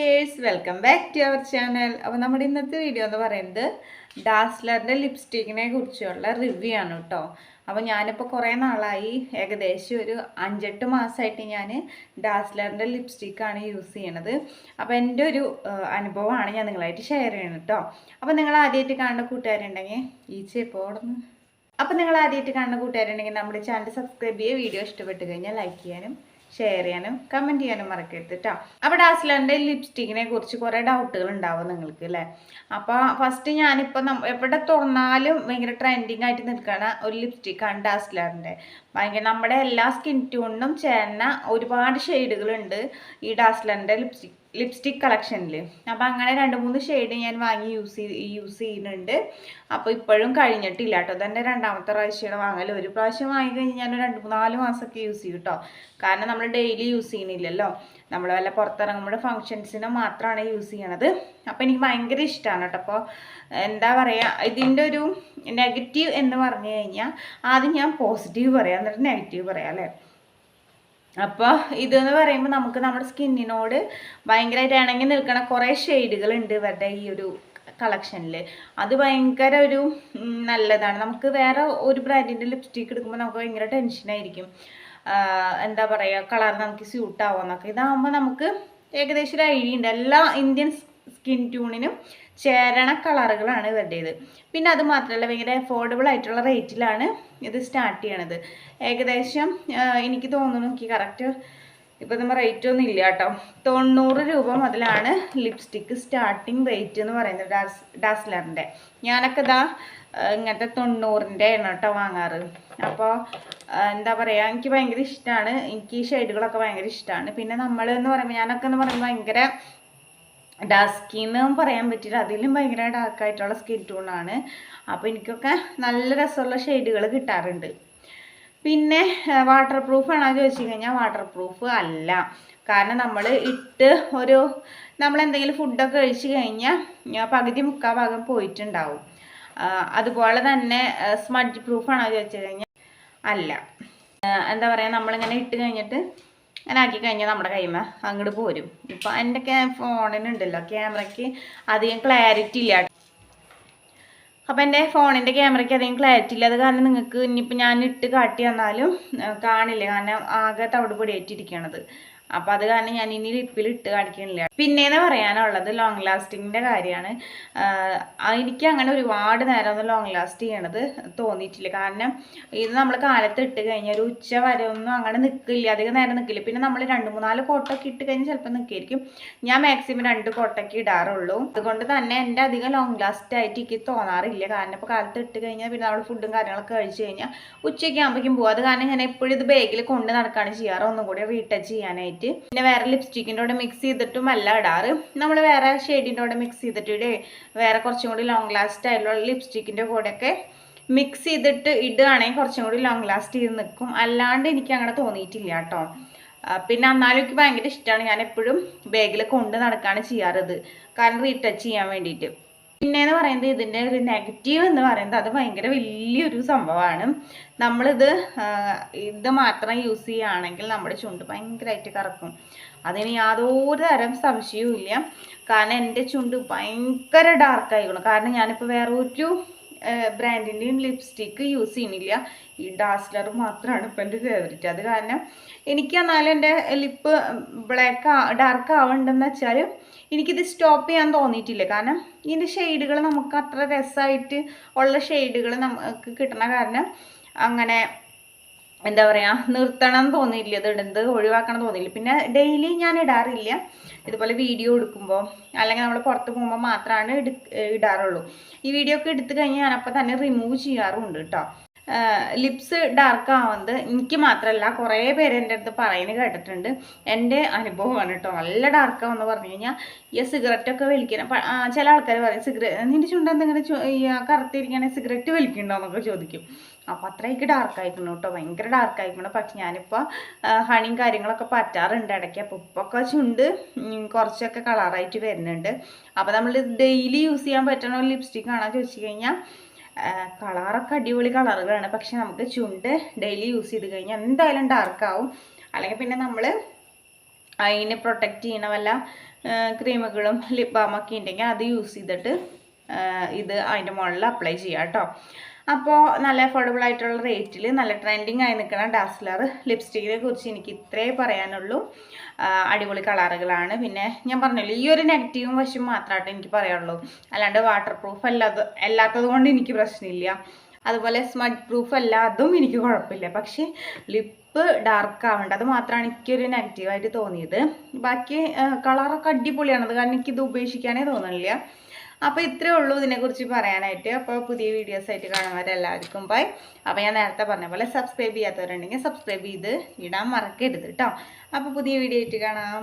േഴ്സ് welcome back to our channel അപ്പോൾ നമ്മുടെ ഇന്നത്തെ വീഡിയോ എന്ന് പറയുന്നത് ഡാസ്ലറിന്റെ ലിപ്സ്റ്റിക്കിനെ കുറിച്ചുള്ള റിവ്യൂ ആണ് കേട്ടോ. അപ്പോൾ ഞാനിപ്പോൾ കുറേ നാളായി ഏകദേശം ഒരു അഞ്ചെട്ട് മാസമായിട്ട് ഞാൻ ഡാസ്ലറിന്റെ ലിപ്സ്റ്റിക്കാണ് യൂസ് ചെയ്യണത്. അപ്പോൾ എന്റെ ഒരു അനുഭവമാണ് ഞാൻ നിങ്ങളായിട്ട് ഷെയർ ചെയ്യണം കേട്ടോ. അപ്പോൾ നിങ്ങൾ ആദ്യമായിട്ട് കാണുന്ന കൂട്ടുകാരുണ്ടെങ്കിൽ ഈച്ച ഇപ്പോൾ ഓടുന്നു അപ്പോൾ നിങ്ങൾ ആദ്യമായിട്ട് കാണുന്ന കൂട്ടുകാരുണ്ടെങ്കിൽ നമ്മുടെ ചാനൽ സബ്സ്ക്രൈബ് ചെയ്യുക വീഡിയോ ഇഷ്ടപ്പെട്ട് കഴിഞ്ഞാൽ ലൈക്ക് ചെയ്യാനും ഷെയർ ചെയ്യാനും കമന്റ് ചെയ്യാനും മറക്കരുത് കേട്ടോ അപ്പോൾ ഡാസ്ലറിന്റെ ലിപ്സ്റ്റിക്കിനെ കുറിച്ച് കുറേ ഡൗട്ടുകൾ ഉണ്ടാവും നിങ്ങൾക്ക് അല്ലേ അപ്പോൾ ഫസ്റ്റ് ഞാനിപ്പോൾ നം എവിടെ തുറന്നാലും ഭയങ്കര ട്രെൻഡിങ് ആയിട്ട് നിൽക്കുന്ന ഒരു ലിപ്സ്റ്റിക്കാണ് ഡാസ്ലറിന്റെ ഭയങ്കര നമ്മുടെ എല്ലാ സ്കിൻ ട്യൂണിനും ചേർന്ന ഒരുപാട് ഷെയ്ഡുകളുണ്ട് ഈ ഡാസ്ലറിന്റെ ലിപ്സ്റ്റിക് ലിപ്സ്റ്റിക് കളക്ഷനിൽ അപ്പോൾ അങ്ങനെ രണ്ട് മൂന്ന് ഷെയ്ഡ് ഞാൻ വാങ്ങി യൂസ് ചെയ്ത് യൂസ് ചെയ്യുന്നുണ്ട്. അപ്പോൾ ഇപ്പോഴും കഴിഞ്ഞിട്ടില്ല കേട്ടോ. ഇതെന്റെ രണ്ടാമത്തെ പ്രാവശ്യമാണ് വാങ്ങൽ ഒരു പ്രാവശ്യം വാങ്ങിക്കഴിഞ്ഞാൽ ഞാൻ രണ്ട് നാല് മാസമൊക്കെ യൂസ് ചെയ്യും കേട്ടോ. കാരണം നമ്മൾ ഡെയിലി യൂസ് ചെയ്യുന്നില്ലല്ലോ. നമ്മൾ വല്ല പുറത്തിറങ്ങുമ്പോൾ ഫങ്ഷൻസിന് മാത്രമാണ് യൂസ് ചെയ്യണത്. അപ്പോൾ എനിക്ക് ഭയങ്കര ഇഷ്ടമാണ് കേട്ടോ. അപ്പോൾ എന്താ പറയുക ഇതിന്റെ ഒരു നെഗറ്റീവ് എന്ന് പറഞ്ഞു കഴിഞ്ഞാൽ ആദ്യം ഞാൻ പോസിറ്റീവ് പറയാം. എന്നിട്ട് നെഗറ്റീവ് പറയാം അല്ലേ? അപ്പോൾ ഇതെന്ന് പറയുമ്പോൾ നമുക്ക് നമ്മുടെ സ്കിന്നിനോട് ഭയങ്കരമായിട്ട് ഇണങ്ങി നിൽക്കുന്ന കുറേ ഷെയ്ഡുകൾ ഉണ്ട് ഇവരുടെ ഈ ഒരു കളക്ഷനിൽ അത് ഭയങ്കര ഒരു നല്ലതാണ്. നമുക്ക് വേറെ ഒരു ബ്രാൻഡിന്റെ ലിപ്സ്റ്റിക്ക് എടുക്കുമ്പോൾ നമുക്ക് ഭയങ്കര ടെൻഷനായിരിക്കും എന്താ പറയുക കളർ നമുക്ക് സ്യൂട്ട് ആവുമെന്നൊക്കെ ഇതാകുമ്പോൾ നമുക്ക് ഏകദേശം ഒരു ഐഡിയ ഉണ്ട്. എല്ലാ ഇന്ത്യൻ സ്കിൻ ട്യൂണിനും ചേരണ കളറുകളാണ് ഇവരുടേത് പിന്നെ അത് മാത്രമല്ല ഭയങ്കര അഫോർഡബിൾ ആയിട്ടുള്ള റേറ്റിലാണ് ഇത് സ്റ്റാർട്ട് ചെയ്യണത്. ഏകദേശം എനിക്ക് തോന്നുന്നു എനിക്ക് കറക്റ്റ് ഇപ്പം നമ്മൾ റേറ്റ് ഒന്നും ഇല്ല കേട്ടോ. തൊണ്ണൂറ് രൂപ മുതലാണ് ലിപ്സ്റ്റിക്ക് സ്റ്റാർട്ടിങ് റേറ്റ് എന്ന് പറയുന്നത് ഡാസ് ഡാസ്ലറിന്റെ ഞാനൊക്കെ ഇതാ ഇങ്ങനത്തെ തൊണ്ണൂറിന്റെ ആണ് കേട്ടോ വാങ്ങാറ്. അപ്പോൾ എന്താ പറയുക എനിക്ക് ഭയങ്കര ഇഷ്ടമാണ് എനിക്ക് ഈ ഷെയ്ഡുകളൊക്കെ ഭയങ്കര ഇഷ്ടമാണ് പിന്നെ നമ്മൾ എന്ന് പറയുമ്പോൾ ഞാനൊക്കെ എന്ന് പറയുമ്പോൾ ഭയങ്കര ഡാസ്കിന്നും പറയാൻ പറ്റില്ല. അതിലും ഭയങ്കര ഡാർക്കായിട്ടുള്ള സ്കിൻ ടൂണാണ് അപ്പോൾ എനിക്കൊക്കെ നല്ല രസമുള്ള ഷെയ്ഡുകൾ കിട്ടാറുണ്ട്. പിന്നെ വാട്ടർ പ്രൂഫാണോ ചോദിച്ചു കഴിഞ്ഞാൽ വാട്ടർ പ്രൂഫ് അല്ല. കാരണം നമ്മൾ ഇട്ട് ഒരു നമ്മൾ എന്തെങ്കിലും ഫുഡൊക്കെ കഴിച്ചു കഴിഞ്ഞാൽ പകുതി മുക്കാൽ ഭാഗം പോയിട്ടുണ്ടാവും. അതുപോലെ തന്നെ സ്മഡ്ജ് പ്രൂഫാണോ ചോദിച്ചു കഴിഞ്ഞാൽ അല്ല. എന്താ പറയുക നമ്മളിങ്ങനെ ഇട്ട് കഴിഞ്ഞിട്ട് അങ്ങനെ ആക്കി കഴിഞ്ഞാൽ നമ്മുടെ കൈമ അങ്ങോട്ട് പോരും. ഇപ്പം എന്റെ ക്യാ ഫോണിനുണ്ടല്ലോ ക്യാമറയ്ക്ക് അധികം ക്ലാരിറ്റി ഇല്ല. അപ്പം എന്റെ ഫോണിന്റെ ക്യാമറയ്ക്ക് അധികം ക്ലാരിറ്റി ഇല്ല. അത് കാരണം നിങ്ങൾക്ക് ഇനിയിപ്പോൾ ഞാൻ ഇട്ട് കാട്ടി തന്നാലും ആ, കാണില്ല. കാരണം ആകെ തവിട് പൊടിയേറ്റിരിക്കണത് അപ്പോൾ അത് കാരണം ഞാൻ ഇനി ലിപ്പിൽ ഇട്ട് കാണിക്കണില്ല. പിന്നേന്ന് പറയാനുള്ളത് ലോങ് ലാസ്റ്റിങ്ങിന്റെ കാര്യമാണ്. എനിക്ക് അങ്ങനെ ഒരുപാട് നേരം ഒന്നും ലോങ് ലാസ്റ്റ് ചെയ്യണത് തോന്നിയിട്ടില്ല. കാരണം ഇത് നമ്മൾ കാലത്ത് ഇട്ട് കഴിഞ്ഞാൽ ഒരു ഉച്ച വരെ ഒന്നും അങ്ങനെ നിൽക്കില്ല അധികം നേരം നിൽക്കില്ല പിന്നെ നമ്മൾ രണ്ട് മൂന്നാൽ കോട്ടൊക്കെ ഇട്ട് കഴിഞ്ഞാൽ ചിലപ്പോൾ നിൽക്കായിരിക്കും ഞാൻ മാക്സിമം രണ്ട് കോട്ടൊക്കെ ഇടാറുള്ളൂ. അതുകൊണ്ട് തന്നെ എന്റെ അധികം ലോങ് ലാസ്റ്റ് ആയിട്ട് എനിക്ക് തോന്നാറില്ല. കാരണം ഇപ്പോൾ കാലത്ത് ഇട്ട് കഴിഞ്ഞാൽ പിന്നെ നമ്മൾ ഫുഡും കാര്യങ്ങളൊക്കെ കഴിച്ച് കഴിഞ്ഞാൽ ഉച്ചയ്ക്ക് ആകുമ്പോഴേക്കും പോകും അത് കാരണം ഞാൻ എപ്പോഴും ഇത് ബാഗിൽ കൊണ്ട് നടക്കുകയാണ് ചെയ്യാറ്. ഒന്നും കൂടി റീടച്ച് ചെയ്യാനായിട്ട്. പിന്നെ വേറെ ലിപ്സ്റ്റിക്കിന്റെ കൂടെ മിക്സ് ചെയ്തിട്ടും അല്ല ഇടാറ്. നമ്മൾ വേറെ ഷെയ്ഡിന്റെ കൂടെ മിക്സ് ചെയ്തിട്ട് വേറെ കുറച്ചും കൂടി ലോങ് ലാസ്റ്റ് ആയിട്ടുള്ള ലിപ്സ്റ്റിക്കിന്റെ കൂടെയൊക്കെ മിക്സ് ചെയ്തിട്ട് ഇടുകയാണെങ്കിൽ കുറച്ചും കൂടി ലോങ് ലാസ്റ്റ് ചെയ്ത് നിൽക്കും. അല്ലാണ്ട് എനിക്ക് അങ്ങനെ തോന്നിയിട്ടില്ല കേട്ടോ. പിന്നെ എന്നാലും എനിക്ക് ഭയങ്കര ഇഷ്ടമാണ്. ഞാൻ എപ്പോഴും ബാഗിൽ കൊണ്ട് നടക്കുകയാണ് ചെയ്യാറത് കാരണം റീടച്ച് ചെയ്യാൻ വേണ്ടിയിട്ട്. പിന്നെന്ന് പറയുന്നത് ഇതിന്റെ ഒരു നെഗറ്റീവ് എന്ന് പറയുന്നത് അത് ഭയങ്കര വലിയൊരു സംഭവമാണ്. നമ്മളിത് ഇത് മാത്രം യൂസ് ചെയ്യുകയാണെങ്കിൽ നമ്മുടെ ചുണ്ട് ഭയങ്കരമായിട്ട് കറക്കും. അതിന് യാതൊരു തരം സംശയവും കാരണം എന്റെ ചുണ്ട് ഭയങ്കര ഡാർക്ക് കാരണം ഞാനിപ്പോൾ വേറെ ഒരു ബ്രാൻഡിന്റെയും ലിപ്സ്റ്റിക്ക് യൂസ് ചെയ്യുന്നില്ല. ഈ ഡാസ്ലർ മാത്രമാണ് ഇപ്പം എന്റെ ഫേവറേറ്റ് അത് കാരണം എനിക്ക് എന്നാലും എന്റെ ലിപ്പ് ബ്ലാക്ക് ഡാർക്ക് ആവണ്ടെന്ന് വെച്ചാൽ എനിക്കിത് സ്റ്റോപ്പ് ചെയ്യാൻ തോന്നിയിട്ടില്ല. കാരണം ഇതിന്റെ ഷെയ്ഡുകൾ നമുക്ക് അത്ര രസമായിട്ട് ഉള്ള ഷെയ്ഡുകൾ നമുക്ക് കിട്ടണ കാരണം അങ്ങനെ എന്താ പറയുക നിർത്തണം തോന്നിയില്ല ഇത് ഇടുന്നത് ഒഴിവാക്കണം തോന്നിയില്ല പിന്നെ ഡെയിലി ഞാൻ ഇടാറില്ല. ഇതുപോലെ വീഡിയോ എടുക്കുമ്പോൾ അല്ലെങ്കിൽ നമ്മൾ പുറത്ത് പോകുമ്പോൾ മാത്രമാണ് ഇടാറുള്ളൂ. ഈ വീഡിയോ ഒക്കെ എടുത്തു കഴിഞ്ഞാൽ ഞാനപ്പോൾ തന്നെ റിമൂവ് ചെയ്യാറുമുണ്ട് കേട്ടോ ലിപ്സ് ഡാർക്ക് ആവുന്നത് എനിക്ക് മാത്രമല്ല കുറേ പേര് എന്റെ അടുത്ത് പറയുന്നത് കേട്ടിട്ടുണ്ട്. എന്റെ അനുഭവമാണ് കേട്ടോ. നല്ല ഡാർക്ക് ആവുമെന്ന് പറഞ്ഞു കഴിഞ്ഞാൽ ഈ സിഗരറ്റൊക്കെ വലിക്കണം ചില ആൾക്കാർ പറയും സിഗരറ്റ് നിന്റെ ചുണ്ട് എന്തെങ്കിലും കറുത്തിരിക്കണേ സിഗരറ്റ് വലിക്കണ്ടോ എന്നൊക്കെ ചോദിക്കും. അപ്പോൾ അത്രയ്ക്ക് ഡാർക്ക് ആയിക്കണം കേട്ടോ. ഭയങ്കര ഡാർക്ക് ആയിക്കണം പക്ഷെ ഞാനിപ്പോൾ ഹണിയും കാര്യങ്ങളൊക്കെ പറ്റാറുണ്ട് ഇടയ്ക്ക്. അപ്പോൾ ഇപ്പൊക്കെ ചുണ്ട് കുറച്ചൊക്കെ കളറായിട്ട് വരുന്നുണ്ട്. അപ്പോൾ നമ്മൾ ഡെയിലി യൂസ് ചെയ്യാൻ പറ്റണ ലിപ്സ്റ്റിക് ആണോ ചോദിച്ചു കഴിഞ്ഞാൽ കളറൊക്കെ അടിപൊളി കളറുകളാണ്. പക്ഷെ നമുക്ക് ചുണ്ട് ഡെയിലി യൂസ് ചെയ്ത് കഴിഞ്ഞാൽ എന്തായാലും ഡാർക്കാവും അല്ലെങ്കിൽ പിന്നെ നമ്മൾ അതിനെ പ്രൊട്ടക്റ്റ് ചെയ്യണ വല്ല ക്രീമുകളും ലിപ് ബാമൊക്കെ ഉണ്ടെങ്കിൽ അത് യൂസ് ചെയ്തിട്ട് ഇത് അതിന്റെ മുകളിൽ അപ്ലൈ ചെയ്യാം കേട്ടോ അപ്പോൾ നല്ല അഫോർഡബിൾ ആയിട്ടുള്ള റേറ്റിൽ നല്ല ട്രെൻഡിങ് ആയി നിൽക്കുന്ന ഡാസ്ലർ ലിപ്സ്റ്റിക്കിനെ കുറിച്ച് എനിക്ക് ഇത്രേ പറയാനുള്ളൂ. അടിപൊളി കളറുകളാണ് പിന്നെ ഞാൻ പറഞ്ഞല്ലോ ഈ ഒരു നെഗറ്റീവും വശം മാത്രമായിട്ട് എനിക്ക് പറയാനുള്ളൂ. അല്ലാണ്ട് വാട്ടർ പ്രൂഫ് അല്ലാത്ത അല്ലാത്തത് കൊണ്ട് എനിക്ക് പ്രശ്നമില്ല. അതുപോലെ സ്മഡ് പ്രൂഫ് അല്ല അതും എനിക്ക് കുഴപ്പമില്ല. പക്ഷേ ലിപ്പ് ഡാർക്ക് ആവേണ്ട അത് മാത്രമാണ് എനിക്കൊരു നെഗറ്റീവായിട്ട് തോന്നിയത്. ബാക്കി കളറൊക്കെ അടിപൊളിയാണത് കാരണം എനിക്കിത് ഉപേക്ഷിക്കാനേ തോന്നുന്നില്ല അപ്പോൾ ഇത്രയേ ഉള്ളൂ ഇതിനെക്കുറിച്ച് പറയാനായിട്ട്. അപ്പോൾ പുതിയ വീഡിയോസ് ആയിട്ട് കാണുന്നവരെല്ലാവർക്കും ബൈ അപ്പോൾ ഞാൻ നേരത്തെ പറഞ്ഞ പോലെ സബ്സ്ക്രൈബ് ചെയ്യാത്തവരുണ്ടെങ്കിൽ സബ്സ്ക്രൈബ് ചെയ്ത് ഇടാൻ മറക്കരുത് കേട്ടോ അപ്പോൾ പുതിയ വീഡിയോ ആയിട്ട് കാണാം.